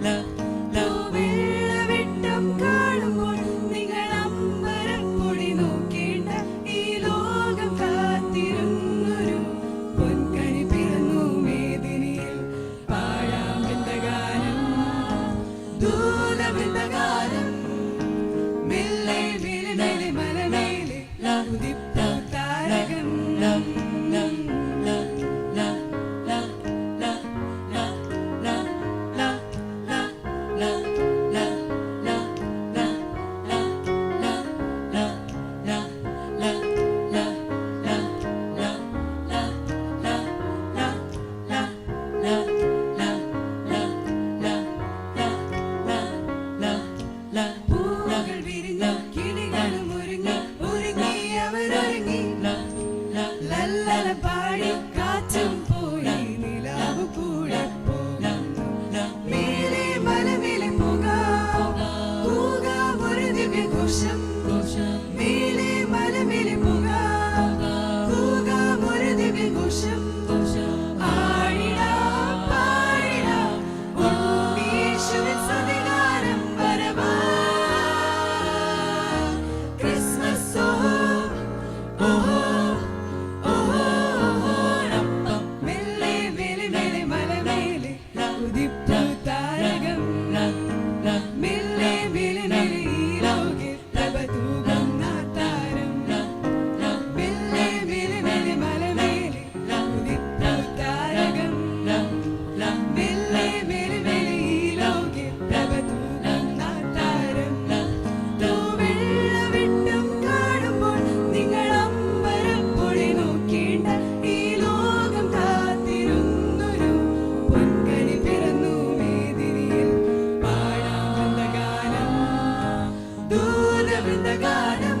Love. దూర విందగారం మిల్లై in the garden.